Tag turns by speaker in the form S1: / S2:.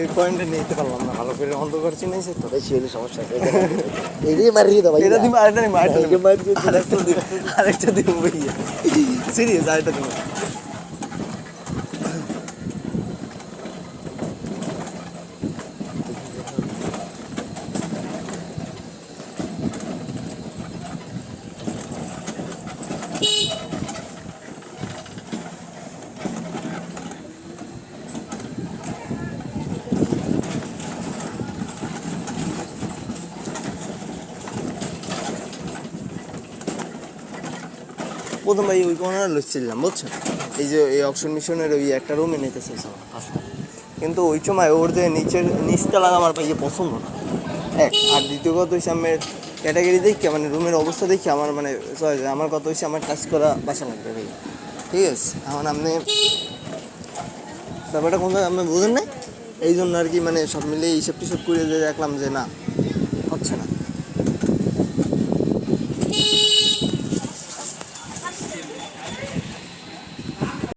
S1: এই পয়েন্টে নিতে পারলাম না। ভালো করে অন্ধকার চিনেছে তো।
S2: বেশি হলে সমস্যা আছে এদিকে মারিয়ে দাও
S1: এটা দিম আরেকটা দিম আরেকটা
S2: দাও।
S1: আরেকটা ভাইয়া সিরিয়াস আরেকটা দিম প্রথম ভাই ওই কোনার লইছিলাম বুঝছেন? এই যে এই অকশন মিশনের ওই একটা রুমে নিতে চাইছিলাম ফার্স্টে কিন্তু ওই সময় ওর যে নিচের নিচটা লাগা আমার ভাইয়ে পছন্দ না। এক আর দ্বিতীয় কথা হচ্ছে আমার ক্যাটাগরি দেখি মানে রুমের অবস্থা দেখি আমার মানে choice, আমার কথা হচ্ছে আমার কাজ করা বাসা লাগবে ভাই ঠিক আছে? এখন আপনি ব্যাপারটা কোন আপনি বুঝেন না এই জন্য আর কি মানে সব মিলিয়ে হিসাব টিসাব করে যে দেখলাম যে না হচ্ছে না।